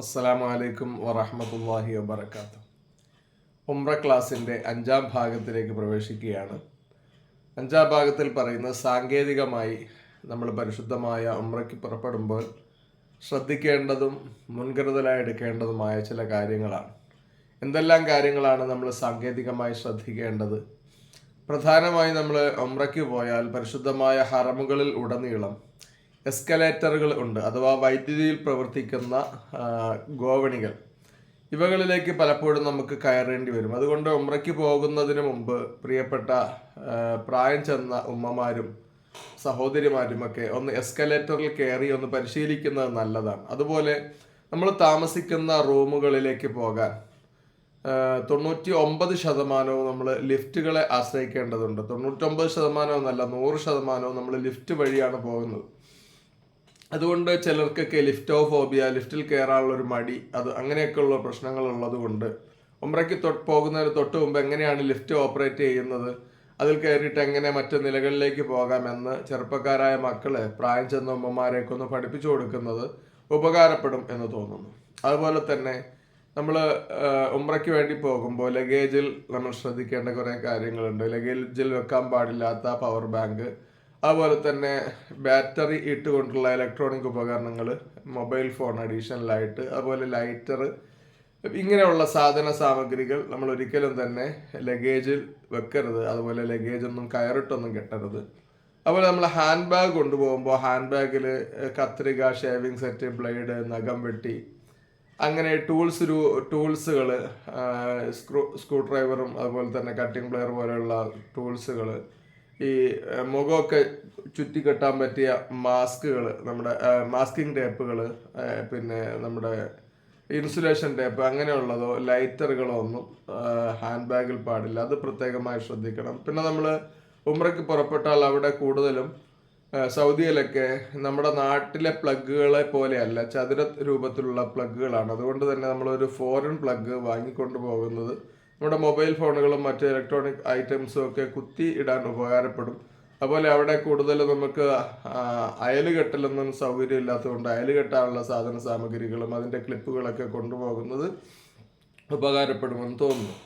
അസ്സലാമു വലൈക്കും വറഹമത്തല്ലാഹി വബർക്കാത്തു ഉംറ ക്ലാസിന്റെ അഞ്ചാം ഭാഗത്തിലേക്ക് പ്രവേശിക്കുകയാണ്. അഞ്ചാം ഭാഗത്തിൽ പറയുന്ന സാങ്കേതികമായി നമ്മൾ പരിശുദ്ധമായ ഉംറയ്ക്ക് പുറപ്പെടുമ്പോൾ ശ്രദ്ധിക്കേണ്ടതും മുൻകരുതലായി എടുക്കേണ്ടതുമായ ചില കാര്യങ്ങളാണ്. എന്തെല്ലാം കാര്യങ്ങളാണ് നമ്മൾ സാങ്കേതികമായി ശ്രദ്ധിക്കേണ്ടത്? പ്രധാനമായി നമ്മൾ ഉംറയ്ക്ക് പോയാൽ പരിശുദ്ധമായ ഹറമുകളിൽ ഉടനീളം എസ്കലേറ്ററുകൾ ഉണ്ട് അഥവാ വൈദ്യുതിയിൽ പ്രവർത്തിക്കുന്ന ഗോവണികൾ. ഇവകളിലേക്ക് പലപ്പോഴും നമുക്ക് കയറേണ്ടി വരും. അതുകൊണ്ട് ഉമ്രയ്ക്ക് പോകുന്നതിന് മുമ്പ് പ്രിയപ്പെട്ട പ്രായം ചെന്ന ഉമ്മമാരും സഹോദരിമാരും ഒക്കെ ഒന്ന് എസ്കലേറ്ററിൽ കയറി ഒന്ന് പരിശീലിക്കുന്നത് നല്ലതാണ്. അതുപോലെ നമ്മൾ താമസിക്കുന്ന റൂമുകളിലേക്ക് പോകാൻ തൊണ്ണൂറ്റി ഒമ്പത് ശതമാനവും നമ്മൾ ലിഫ്റ്റുകളെ ആശ്രയിക്കേണ്ടതുണ്ട്. തൊണ്ണൂറ്റൊമ്പത് ശതമാനവും എന്നല്ല നൂറ് ശതമാനവും നമ്മൾ ലിഫ്റ്റ് വഴിയാണ് പോകുന്നത്. അതുകൊണ്ട് ചിലർക്കൊക്കെ ലിഫ്റ്റോ ഫോബിയ ലിഫ്റ്റിൽ കയറാനുള്ള ഒരു മടി അത് അങ്ങനെയൊക്കെയുള്ള പ്രശ്നങ്ങൾ ഉള്ളതുകൊണ്ട് കൊണ്ട്. ഉമ്രയ്ക്ക് തൊട്ട് പോകുന്നതിന് തൊട്ട് മുമ്പ് എങ്ങനെയാണ് ലിഫ്റ്റ് ഓപ്പറേറ്റ് ചെയ്യുന്നത്? അതിൽ കയറിയിട്ട് എങ്ങനെ മറ്റു നിലകളിലേക്ക് പോകാമെന്ന് ചെറുപ്പക്കാരായ മക്കളെ പ്രായം ചെന്ന ഉമ്മമാരെയൊക്കെ ഒന്ന് പഠിപ്പിച്ചു കൊടുക്കുന്നത് ഉപകാരപ്പെടും എന്ന് തോന്നുന്നു. അതുപോലെ തന്നെ നമ്മൾ ഉമ്രയ്ക്ക് വേണ്ടി പോകുമ്പോൾ ലഗേജിൽ നമ്മൾ ശ്രദ്ധിക്കേണ്ട കുറേ കാര്യങ്ങളുണ്ട്. ലഗേജിൽ വെക്കാൻ പാടില്ലാത്ത പവർ ബാങ്ക് അതുപോലെ തന്നെ ബാറ്ററി ഇട്ടുകൊണ്ടുള്ള ഇലക്ട്രോണിക് ഉപകരണങ്ങൾ മൊബൈൽ ഫോൺ അഡീഷണലായിട്ട് അതുപോലെ ലൈറ്റർ ഇങ്ങനെയുള്ള സാധന സാമഗ്രികൾ നമ്മൾ ഒരിക്കലും തന്നെ ലഗേജിൽ വെക്കരുത്. അതുപോലെ ലഗേജൊന്നും കയറിട്ടൊന്നും കെട്ടരുത്. അതുപോലെ നമ്മൾ ഹാൻഡ് ബാഗ് കൊണ്ടുപോകുമ്പോൾ ഹാൻഡ് ബാഗിൽ കത്രിക ഷേവിംഗ് സെറ്റ് ബ്ലേഡ് നഖം വെട്ടി അങ്ങനെ ടൂൾസ് ടൂൾസുകൾ സ്ക്രൂ സ്ക്രൂ ഡ്രൈവറും അതുപോലെ തന്നെ കട്ടിംഗ് പ്ലെയർ പോലെയുള്ള ടൂൾസുകൾ ഈ മുഖമൊക്കെ ചുറ്റി കെട്ടാൻ പറ്റിയ മാസ്കുകൾ നമ്മുടെ മാസ്കിങ് ടേപ്പുകൾ പിന്നെ നമ്മുടെ ഇൻസുലേഷൻ ടേപ്പ് അങ്ങനെയുള്ളതോ ലൈറ്ററുകളോ ഒന്നും ഹാൻഡ് ബാഗിൽ പാടില്ല. അത് പ്രത്യേകമായി ശ്രദ്ധിക്കണം. പിന്നെ നമ്മൾ ഉമ്രയ്ക്ക് പുറപ്പെട്ടാൽ അവിടെ കൂടുതലും സൗദിയിലൊക്കെ നമ്മുടെ നാട്ടിലെ പ്ലഗുകളെ പോലെയല്ല ചതുര രൂപത്തിലുള്ള പ്ലഗുകളാണ് അതുകൊണ്ട് തന്നെ നമ്മളൊരു ഫോറിൻ പ്ലഗ് വാങ്ങിക്കൊണ്ട് പോകുന്നത് നമ്മുടെ മൊബൈൽ ഫോണുകളും മറ്റ് ഇലക്ട്രോണിക് ഐറ്റംസും ഒക്കെ കുത്തി ഇടാൻ ഉപകാരപ്പെടും. അതുപോലെ അവിടെ കൂടുതൽ നമുക്ക് അയലുകെട്ടലൊന്നും കെട്ടലൊന്നും സൗകര്യം ഇല്ലാത്തതുകൊണ്ട് അയലുകെട്ടാനുള്ള സാധന സാമഗ്രികളും അതിന്റെ ക്ലിപ്പുകളൊക്കെ കൊണ്ടുപോകുന്നത് ഉപകാരപ്പെടുമെന്ന് തോന്നുന്നു.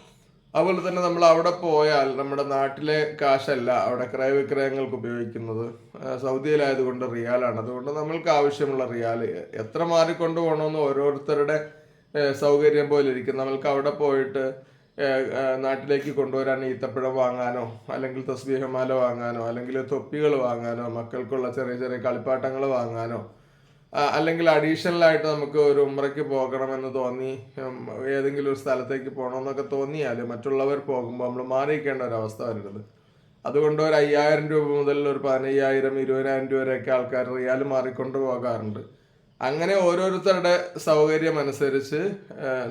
അതുപോലെ തന്നെ നമ്മൾ അവിടെ പോയാൽ നമ്മുടെ നാട്ടിലെ കാശല്ല അവിടെ ക്രയവിക്രയങ്ങൾക്ക് ഉപയോഗിക്കുന്നത് സൗദിയിലായതുകൊണ്ട് റിയാലാണ്. അതുകൊണ്ട് നമ്മൾക്ക് ആവശ്യമുള്ള റിയാൽ എത്ര മാറിക്കൊണ്ടു പോകണമെന്ന് ഓരോരുത്തരുടെ സൗകര്യം പോലെ ഇരിക്കും. നമ്മൾക്ക് അവിടെ പോയിട്ട് നാട്ടിലേക്ക് കൊണ്ടുവരാൻ ഈത്തപ്പഴം വാങ്ങാനോ അല്ലെങ്കിൽ തസ്ബീഹമാല വാങ്ങാനോ അല്ലെങ്കിൽ തൊപ്പികൾ വാങ്ങാനോ മക്കൾക്കുള്ള ചെറിയ ചെറിയ കളിപ്പാട്ടങ്ങൾ വാങ്ങാനോ അല്ലെങ്കിൽ അഡീഷണൽ ആയിട്ട് നമുക്ക് ഒരു ഉമ്രയ്ക്ക് പോകണമെന്ന് തോന്നി ഏതെങ്കിലും ഒരു സ്ഥലത്തേക്ക് പോകണമെന്നൊക്കെ തോന്നിയാൽ മറ്റുള്ളവർ പോകുമ്പോൾ നമ്മൾ മാറിയിരിക്കേണ്ട ഒരു അവസ്ഥ വരരുത് അതുകൊണ്ട് ഒരു അയ്യായിരം രൂപ മുതൽ ഒരു പതിനയ്യായിരം ഇരുപതിനായിരം രൂപ വരെയൊക്കെ ആൾക്കാർ റിയാൽ മാറിക്കൊണ്ട് പോകാറുണ്ട്. അങ്ങനെ ഓരോരുത്തരുടെ സൗകര്യം അനുസരിച്ച്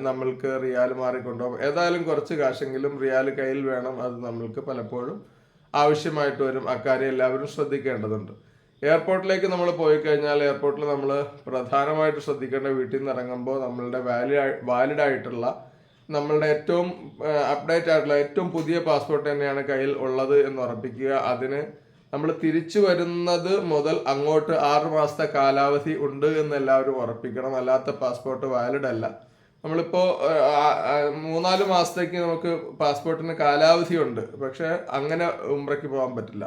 നമ്മൾക്ക് റിയാൽ മാറിക്കൊണ്ടുപോകും. ഏതായാലും കുറച്ച് കാശെങ്കിലും റിയാൽ കയ്യിൽ വേണം. അത് നമ്മൾക്ക് പലപ്പോഴും ആവശ്യമായിട്ട് വരും. അക്കാര്യം എല്ലാവരും ശ്രദ്ധിക്കേണ്ടതുണ്ട്. എയർപോർട്ടിലേക്ക് നമ്മൾ പോയി കഴിഞ്ഞാൽ എയർപോർട്ടിൽ നമ്മൾ പ്രധാനമായിട്ട് ശ്രദ്ധിക്കേണ്ട വീട്ടിൽ നിന്ന് ഇറങ്ങുമ്പോൾ നമ്മളുടെ വാലിഡ് വാലിഡ് ആയിട്ടുള്ള നമ്മളുടെ ഏറ്റവും അപ്ഡേറ്റ് ആയിട്ടുള്ള ഏറ്റവും പുതിയ പാസ്പോർട്ട് തന്നെയാണ് കയ്യിൽ ഉള്ളത് എന്ന് ഉറപ്പിക്കുക. അതിന് നമ്മൾ തിരിച്ചു വരുന്നത് മുതൽ അങ്ങോട്ട് ആറ് മാസത്തെ കാലാവധി ഉണ്ട് എന്ന് എല്ലാവരും ഉറപ്പിക്കണം. അല്ലാത്ത പാസ്പോർട്ട് വാലിഡ് അല്ല. നമ്മളിപ്പോൾ മൂന്നാൽ മാസത്തേക്ക് നമുക്ക് പാസ്പോർട്ടിന് കാലാവധി ഉണ്ട്. പക്ഷെ അങ്ങനെ ഉംറയ്ക്ക് പോകാൻ പറ്റില്ല.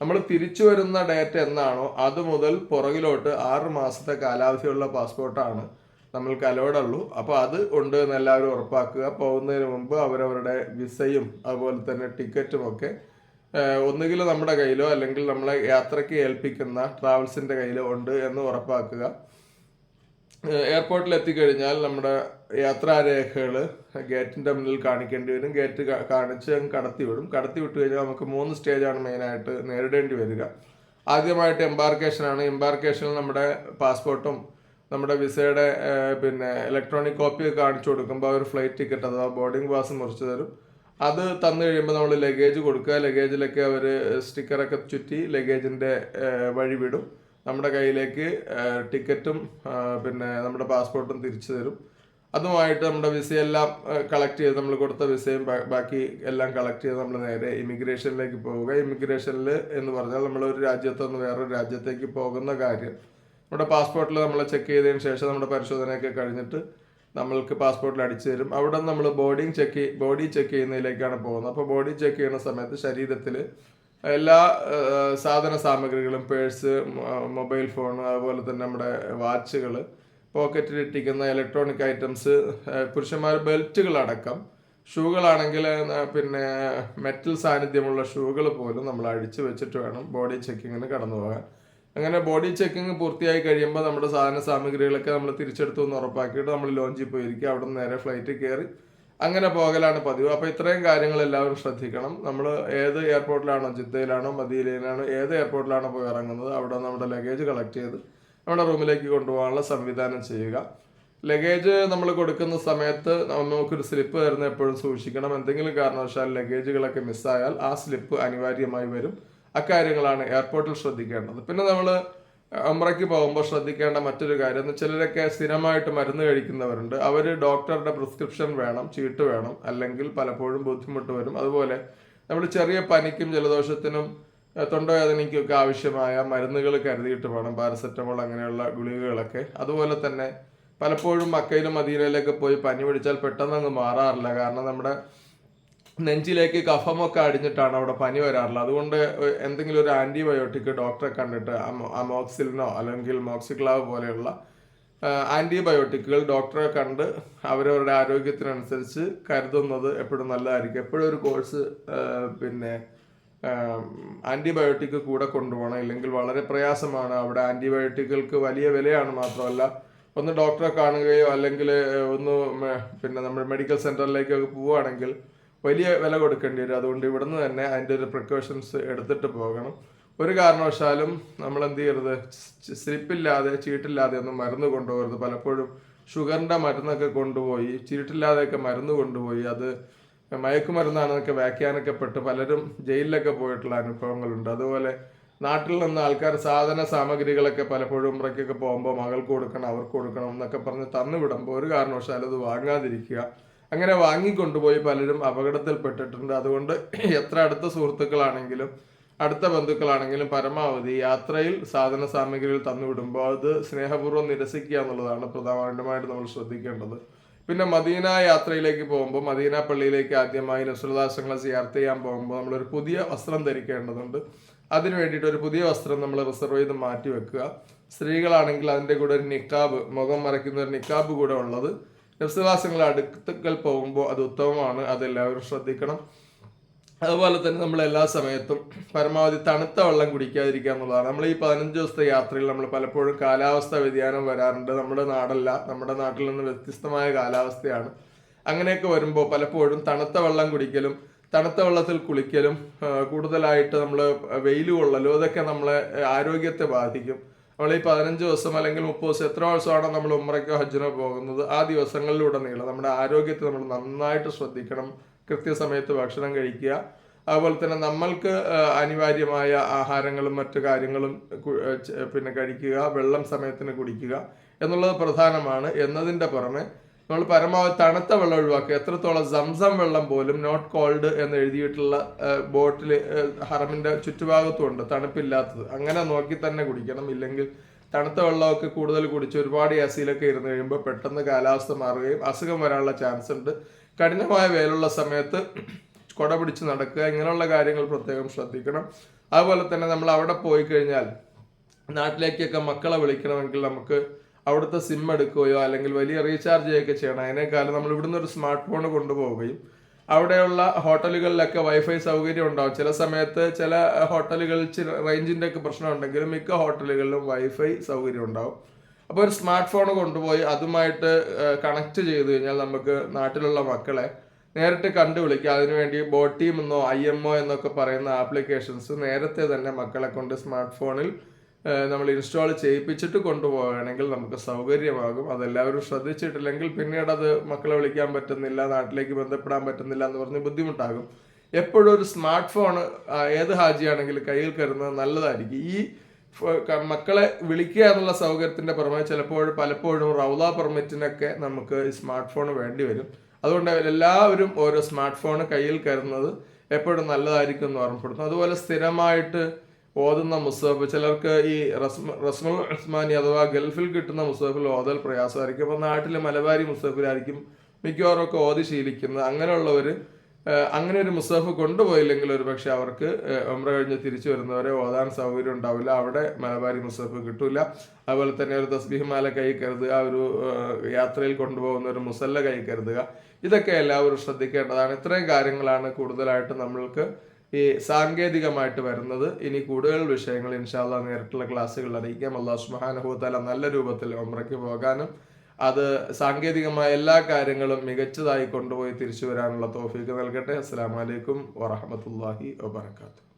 നമ്മൾ തിരിച്ചു വരുന്ന ഡേറ്റ് എന്നാണോ അത് മുതൽ പുറകിലോട്ട് ആറ് മാസത്തെ കാലാവധിയുള്ള പാസ്പോർട്ടാണ് നമ്മൾക്ക് അലോഡ് ഉള്ളൂ. അപ്പോൾ അത് ഉണ്ട് എന്ന് എല്ലാവരും ഉറപ്പാക്കുക. പോകുന്നതിന് മുമ്പ് അവരവരുടെ വിസയും അതുപോലെ തന്നെ ടിക്കറ്റും ഒക്കെ ഒന്നുകിൽ നമ്മുടെ കയ്യിലോ അല്ലെങ്കിൽ നമ്മളെ യാത്രയ്ക്ക് ഏൽപ്പിക്കുന്ന ട്രാവൽസിന്റെ കയ്യിലോ ഉണ്ട് എന്ന് ഉറപ്പാക്കുക. എയർപോർട്ടിൽ എത്തിക്കഴിഞ്ഞാൽ നമ്മുടെ യാത്രാരേഖകൾ ഗേറ്റിന്റെ മുന്നിൽ കാണിക്കേണ്ടി വരും. ഗേറ്റ് കാണിച്ച് കടത്തി വിടും. കടത്തി വിട്ട് കഴിഞ്ഞാൽ നമുക്ക് മൂന്ന് സ്റ്റേജാണ് മെയിനായിട്ട് നേരിടേണ്ടി വരിക. ആദ്യമായിട്ട് എംബാർക്കേഷനാണ് എംബാർക്കേഷനിൽ നമ്മുടെ പാസ്പോർട്ടും നമ്മുടെ വിസയുടെ പിന്നെ ഇലക്ട്രോണിക് കോപ്പി കാണിച്ചു കൊടുക്കുമ്പോൾ അവർ ഫ്ലൈറ്റ് ടിക്കറ്റ് അഥവാ ബോർഡിംഗ് പാസ് മുറിച്ചു തരും. അത് തന്നു കഴിയുമ്പോൾ നമ്മൾ ലഗേജ് കൊടുക്കുക. ലഗേജിലൊക്കെ അവർ സ്റ്റിക്കറൊക്കെ ചുറ്റി ലഗേജിന്റെ വഴി വിടും. നമ്മുടെ കയ്യിലേക്ക് ടിക്കറ്റും പിന്നെ നമ്മുടെ പാസ്പോർട്ടും തിരിച്ചു തരും. അതുമായിട്ട് നമ്മുടെ വിസയെല്ലാം കളക്ട് ചെയ്ത് നമ്മൾ കൊടുത്ത വിസയും ബാക്കി എല്ലാം കളക്ട് ചെയ്ത് നമ്മൾ നേരെ ഇമിഗ്രേഷനിലേക്ക് പോവുക. ഇമിഗ്രേഷനിൽ എന്ന് പറഞ്ഞാൽ നമ്മൾ ഒരു രാജ്യത്തു നിന്ന് വേറൊരു രാജ്യത്തേക്ക് പോകുന്ന കാര്യം. നമ്മുടെ പാസ്പോർട്ടിൽ നമ്മൾ ചെക്ക് ചെയ്തതിന് ശേഷം നമ്മുടെ പരിശോധനയൊക്കെ കഴിഞ്ഞിട്ട് നമ്മൾക്ക് പാസ്പോർട്ടിൽ അടിച്ചു തരും. അവിടെ നമ്മൾ ബോഡിങ് ചെക്ക് ബോഡി ചെക്ക് ചെയ്യുന്നതിലേക്കാണ് പോകുന്നത്. അപ്പോൾ ബോഡി ചെക്ക് ചെയ്യുന്ന സമയത്ത് ശരീരത്തിൽ എല്ലാ സാധന സാമഗ്രികളും പേഴ്സ് മൊബൈൽ ഫോൺ അതുപോലെ തന്നെ നമ്മുടെ വാച്ചുകൾ പോക്കറ്റിൽ ഇട്ടിരിക്കുന്ന ഇലക്ട്രോണിക് ഐറ്റംസ് പുരുഷന്മാർ ബെൽറ്റുകളടക്കം ഷൂകളാണെങ്കിൽ പിന്നെ മെറ്റൽ സാന്നിധ്യമുള്ള ഷൂകൾ പോലും നമ്മൾ അഴിച്ചു വെച്ചിട്ട് വേണം ബോഡി ചെക്കിങ്ങിന് കടന്നു പോകാൻ അങ്ങനെ ബോഡി ചെക്കിങ് പൂർത്തിയായി കഴിയുമ്പോൾ നമ്മുടെ സാധന സാമഗ്രികളൊക്കെ നമ്മൾ തിരിച്ചെടുത്തു എന്ന് ഉറപ്പാക്കിയിട്ട് നമ്മൾ ലോഞ്ചിൽ പോയിരിക്കുക അവിടെ നിന്ന് നേരെ ഫ്ലൈറ്റിൽ കയറി അങ്ങനെ പോകലാണ് പതിവ്. അപ്പോൾ ഇത്രയും കാര്യങ്ങൾ എല്ലാവരും ശ്രദ്ധിക്കണം. നമ്മൾ ഏത് എയർപോർട്ടിലാണോ ജിദ്ദയിലാണോ മദീലയിലാണോ ഏത് എയർപോർട്ടിലാണോ പോയി ഇറങ്ങുന്നത് അവിടെ നമ്മുടെ ലഗേജ് കളക്ട് ചെയ്ത് നമ്മുടെ റൂമിലേക്ക് കൊണ്ടുപോകാനുള്ള സംവിധാനം ചെയ്യുക. ലഗേജ് നമ്മൾ കൊടുക്കുന്ന സമയത്ത് നമുക്കൊരു സ്ലിപ്പ് തരുന്ന എപ്പോഴും സൂക്ഷിക്കണം. എന്തെങ്കിലും കാരണവശാൽ ലഗേജുകളൊക്കെ മിസ്സായാൽ ആ സ്ലിപ്പ് അനിവാര്യമായി വരും. അക്കാര്യങ്ങളാണ് എയർപോർട്ടിൽ ശ്രദ്ധിക്കേണ്ടത്. പിന്നെ നമ്മൾ അമ്രയ്ക്ക് പോകുമ്പോൾ ശ്രദ്ധിക്കേണ്ട മറ്റൊരു കാര്യം ചിലരൊക്കെ സ്ഥിരമായിട്ട് മരുന്ന് കഴിക്കുന്നവരുണ്ട്. അവർ ഡോക്ടറുടെ പ്രിസ്ക്രിപ്ഷൻ വേണം ചീട്ട് വേണം അല്ലെങ്കിൽ പലപ്പോഴും ബുദ്ധിമുട്ട് വരും. അതുപോലെ നമ്മൾ ചെറിയ പനിക്കും ജലദോഷത്തിനും തൊണ്ടവേദനയ്ക്കൊക്കെ തൊണ്ടവേദനയ്ക്കും ആവശ്യമായ മരുന്നുകൾ കരുതിയിട്ട് വേണം. പാരസെറ്റമോൾ അങ്ങനെയുള്ള ഗുളികകളൊക്കെ. അതുപോലെ തന്നെ പലപ്പോഴും മക്കയിലും മദീനയിലൊക്കെ പോയി പനി പിടിച്ചാൽ പെട്ടെന്ന് അങ്ങ് മാറാറില്ല. കാരണം നമ്മുടെ നെഞ്ചിലേക്ക് കഫമൊക്കെ അടിഞ്ഞിട്ടാണ് അവിടെ പനി വരാറുള്ളത് അതുകൊണ്ട് എന്തെങ്കിലും ഒരു ആന്റിബയോട്ടിക് ഡോക്ടറെ കണ്ടിട്ട് അമോക്സിലിനോ അല്ലെങ്കിൽ മോക്സിക്ലാവ് പോലെയുള്ള ആന്റിബയോട്ടിക്കുകൾ ഡോക്ടറെ കണ്ട് അവരവരുടെ ആരോഗ്യത്തിനനുസരിച്ച് കരുതുന്നത് എപ്പോഴും നല്ലതായിരിക്കും. എപ്പോഴും ഒരു കോഴ്സ് പിന്നെ ആന്റിബയോട്ടിക് കൂടെ കൊണ്ടുപോകണം. ഇല്ലെങ്കിൽ വളരെ പ്രയാസമാണ് അവിടെ ആന്റിബയോട്ടിക്കുകൾക്ക് വലിയ വിലയാണ് മാത്രമല്ല ഒന്ന് ഡോക്ടറെ കാണുകയോ അല്ലെങ്കിൽ ഒന്ന് പിന്നെ നമ്മൾ മെഡിക്കൽ സെന്ററിലേക്കൊക്കെ പോവുകയാണെങ്കിൽ വലിയ വില കൊടുക്കേണ്ടി വരും. അതുകൊണ്ട് ഇവിടുന്ന് തന്നെ അതിന്റെ ഒരു പ്രിക്കോഷൻസ് എടുത്തിട്ട് പോകണം. ഒരു കാരണവശാലും നമ്മൾ എന്ത് ചെയ്യരുത്? സ്ലിപ്പില്ലാതെ ചീട്ടില്ലാതെ ഒന്നും മരുന്ന് കൊണ്ടുപോകരുത്. പലപ്പോഴും ഷുഗറിന്റെ മരുന്നൊക്കെ കൊണ്ടുപോയി ചീട്ടില്ലാതെയൊക്കെ മരുന്ന് കൊണ്ടുപോയി അത് മയക്കുമരുന്നാണെന്നൊക്കെ വ്യാഖ്യാനിക്കപ്പെട്ട് പലരും ജയിലിലൊക്കെ പോയിട്ടുള്ള അനുഭവങ്ങളുണ്ട്. അതുപോലെ നാട്ടിൽ നിന്ന് ആൾക്കാർ സാധന സാമഗ്രികളൊക്കെ പലപ്പോഴും ഉമ്രയ്ക്കൊക്കെ പോകുമ്പോൾ മകൾക്ക് കൊടുക്കണം അവർക്ക് കൊടുക്കണം എന്നൊക്കെ പറഞ്ഞ് തന്നു വിടുമ്പോൾ ഒരു കാരണവശാലും അത് വാങ്ങാതിരിക്കുക. അങ്ങനെ വാങ്ങിക്കൊണ്ടുപോയി പലരും അപകടത്തിൽപ്പെട്ടിട്ടുണ്ട്. അതുകൊണ്ട് എത്ര അടുത്ത സുഹൃത്തുക്കളാണെങ്കിലും അടുത്ത ബന്ധുക്കളാണെങ്കിലും പരമാവധി യാത്രയിൽ സാധന സാമഗ്രികൾ തന്നുവിടുമ്പോൾ അത് സ്നേഹപൂർവം നിരസിക്കുക എന്നുള്ളതാണ് പ്രധാനമായിട്ട് നമ്മൾ ശ്രദ്ധിക്കേണ്ടത്. പിന്നെ മദീന യാത്രയിലേക്ക് പോകുമ്പോൾ മദീന പള്ളിയിലേക്ക് ആദ്യമായി നസുലദാസങ്ങളെ സിയാർത്ത് ചെയ്യാൻ പോകുമ്പോൾ നമ്മളൊരു പുതിയ വസ്ത്രം ധരിക്കേണ്ടതുണ്ട്. അതിനു വേണ്ടിയിട്ട് ഒരു പുതിയ വസ്ത്രം നമ്മൾ റിസർവ് ചെയ്ത് മാറ്റി വെക്കുക സ്ത്രീകളാണെങ്കിൽ അതിന്റെ കൂടെ ഒരു നിക്കാബ് മുഖം മറയ്ക്കുന്ന ഒരു നിക്കാബ് കൂടെ ഉള്ളത്. നസുലദാസങ്ങൾ അടുക്കൽ പോകുമ്പോൾ അത് ഉത്തമമാണ്. അതെല്ലാവരും ശ്രദ്ധിക്കണം. അതുപോലെ തന്നെ നമ്മൾ എല്ലാ സമയത്തും പരമാവധി തണുത്ത വെള്ളം കുടിക്കാതിരിക്കുക എന്നുള്ളതാണ്. നമ്മൾ ഈ പതിനഞ്ച് ദിവസത്തെ യാത്രയിൽ നമ്മൾ പലപ്പോഴും കാലാവസ്ഥ വ്യതിയാനം വരാറുണ്ട്. നമ്മുടെ നാടല്ല നമ്മുടെ നാട്ടിൽ നിന്ന് വ്യത്യസ്തമായ കാലാവസ്ഥയാണ്. അങ്ങനെയൊക്കെ വരുമ്പോൾ പലപ്പോഴും തണുത്ത വെള്ളം കുടിക്കലും തണുത്ത വെള്ളത്തിൽ കുളിക്കലും കൂടുതലായിട്ട് നമ്മൾ വെയിൽ കൊള്ളലും ഇതൊക്കെ നമ്മളെ ആരോഗ്യത്തെ ബാധിക്കും. നമ്മൾ ഈ പതിനഞ്ച് ദിവസം അല്ലെങ്കിൽ മുപ്പത് ദിവസം എത്ര ദിവസമാണോ നമ്മൾ ഉമ്രയ്ക്കോ ഹജ്ജിനോ പോകുന്നത്? ആ ദിവസങ്ങളിലുടനീളം നമ്മുടെ ആരോഗ്യത്തെ നമ്മൾ നന്നായിട്ട് ശ്രദ്ധിക്കണം. കൃത്യസമയത്ത് ഭക്ഷണം കഴിക്കുക. അതുപോലെ തന്നെ നമ്മൾക്ക് അനിവാര്യമായ ആഹാരങ്ങളും മറ്റു കാര്യങ്ങളും പിന്നെ കഴിക്കുക. വെള്ളം സമയത്തിന് കുടിക്കുക എന്നുള്ളത് പ്രധാനമാണ് എന്നതിന്റെ പുറമെ നമ്മൾ പരമാവധി തണുത്ത വെള്ളം ഒഴിവാക്കുക. എത്രത്തോളം സംസം വെള്ളം പോലും നോട്ട് കോൾഡ് എന്ന് എഴുതിയിട്ടുള്ള ബോട്ടിൽ ഹറമിന്റെ ചുറ്റുഭാഗത്തും ഉണ്ട്. തണുപ്പില്ലാത്തത്. അങ്ങനെ നോക്കി തന്നെ കുടിക്കണം. ഇല്ലെങ്കിൽ തണുത്ത വെള്ളമൊക്കെ കൂടുതൽ കുടിച്ച് ഒരുപാട് അസിയിലൊക്കെ ഇരുന്ന് കഴിയുമ്പോൾ പെട്ടെന്ന് കാലാവസ്ഥ മാറുകയും അസുഖം വരാനുള്ള ചാൻസ് ഉണ്ട്. കഠിനമായ വേലുള്ള സമയത്ത് കുട പിടിച്ച് നടക്കുക ഇങ്ങനെയുള്ള കാര്യങ്ങൾ പ്രത്യേകം ശ്രദ്ധിക്കണം. അതുപോലെ തന്നെ നമ്മൾ അവിടെ പോയി കഴിഞ്ഞാൽ നാട്ടിലേക്കൊക്കെ മക്കളെ വിളിക്കണമെങ്കിൽ നമുക്ക് അവിടുത്തെ സിം എടുക്കുകയോ അല്ലെങ്കിൽ വലിയ റീചാർജ് ചെയ്യുകയൊക്കെ ചെയ്യണം. അതിനേക്കാളും നമ്മൾ ഇവിടുന്ന് ഒരു സ്മാർട്ട് ഫോൺ കൊണ്ടുപോവുകയും അവിടെയുള്ള ഹോട്ടലുകളിലൊക്കെ വൈഫൈ സൗകര്യം ഉണ്ടാവും. ചില സമയത്ത് ചില ഹോട്ടലുകളിൽ റേഞ്ചിന്റെ ഒക്കെ പ്രശ്നം ഉണ്ടെങ്കിലും മിക്ക ഹോട്ടലുകളിലും വൈഫൈ സൗകര്യം ഉണ്ടാവും. അപ്പോൾ ഒരു സ്മാർട്ട് ഫോൺ കൊണ്ടുപോയി അതുമായിട്ട് കണക്ട് ചെയ്ത് കഴിഞ്ഞാൽ നമുക്ക് നാട്ടിലുള്ള മക്കളെ നേരിട്ട് കണ്ടു വിളിക്കാം. അതിനുവേണ്ടി ബോട്ടീം എന്നോ ഐ എം ഒ എന്നൊക്കെ പറയുന്ന ആപ്ലിക്കേഷൻസ് നേരത്തെ തന്നെ മക്കളെ കൊണ്ട് സ്മാർട്ട് ഫോണിൽ നമ്മൾ ഇൻസ്റ്റാൾ ചെയ്യിപ്പിച്ചിട്ട് കൊണ്ടുപോവുകയാണെങ്കിൽ നമുക്ക് സൗകര്യമാകും. അതെല്ലാവരും ശ്രദ്ധിച്ചിട്ടില്ലെങ്കിൽ പിന്നീട് അത് മക്കളെ വിളിക്കാൻ പറ്റുന്നില്ല നാട്ടിലേക്ക് ബന്ധപ്പെടാൻ പറ്റുന്നില്ല എന്ന് പറഞ്ഞ് ബുദ്ധിമുട്ടാകും. എപ്പോഴും ഒരു സ്മാർട്ട് ഫോൺ ഏത് ഹാജിയാണെങ്കിലും കയ്യിൽ കരുതുന്നത് നല്ലതായിരിക്കും. ഈ മക്കളെ വിളിക്കുക എന്നുള്ള സൗകര്യത്തിന്റെ പുറമെ ചിലപ്പോൾ പലപ്പോഴും റൗല പെർമിറ്റിനൊക്കെ നമുക്ക് സ്മാർട്ട് ഫോൺ വേണ്ടി വരും. അതുകൊണ്ട് എല്ലാവരും ഓരോ സ്മാർട്ട് ഫോൺ കയ്യിൽ കരുതുന്നത് എപ്പോഴും നല്ലതായിരിക്കും എന്ന് ഓർമ്മപ്പെടുത്തുന്നു. അതുപോലെ സ്ഥിരമായിട്ട് ഓതുന്ന മുസ്തഫ് ചിലർക്ക് ഈ റസ്മ ഉസ്മാനി അഥവാ ഗൾഫിൽ കിട്ടുന്ന മുസ്തഫിൽ ഓതൽ പ്രയാസമായിരിക്കും. അപ്പോൾ നാട്ടിലെ മലബാരി മുസ്തഫിലായിരിക്കും മിക്കവാറും ഒക്കെ ഓതി ശീലിക്കുന്നത്. അങ്ങനെയുള്ളവർ അങ്ങനെ ഒരു മുസ്തഫ് കൊണ്ടുപോയില്ലെങ്കിൽ ഒരു പക്ഷെ അവർക്ക് ഉംറ കഴിഞ്ഞ് തിരിച്ചു വരുന്നവരെ ഓതാൻ സൗകര്യം ഉണ്ടാവില്ല. അവിടെ മലബാരി മുസ്തഫ് കിട്ടൂല. അതുപോലെ തന്നെ ഒരു തസ്ബീഹ് മാല കൈ കരുതുക ഒരു യാത്രയിൽ കൊണ്ടുപോകുന്ന ഒരു മുസല്ല കൈ കരുതുക. ഇതൊക്കെ എല്ലാവരും ശ്രദ്ധിക്കേണ്ടതാണ്. ഇത്രയും കാര്യങ്ങളാണ് കൂടുതലായിട്ട് നമ്മൾക്ക് ഈ സാങ്കേതികമായിട്ട് വരുന്നത് ഇനി കൂടുതൽ വിഷയങ്ങൾ ഇൻഷാല്ല നേരിട്ടുള്ള ക്ലാസ്സുകളിൽ അറിയിക്കാം. അള്ളാഹു സുബ്ഹാനഹു നല്ല രൂപത്തിൽ ഉംറയ്ക്ക് പോകാനും അത് സാങ്കേതികമായ എല്ലാ കാര്യങ്ങളും മികച്ചതായി കൊണ്ടുപോയി തിരിച്ചു വരാനുള്ള തോഫീക്ക് നൽകട്ടെ. അസ്സാം വലൈക്കും വറഹമത്തല്ലാഹി വാബർക്കാത്തു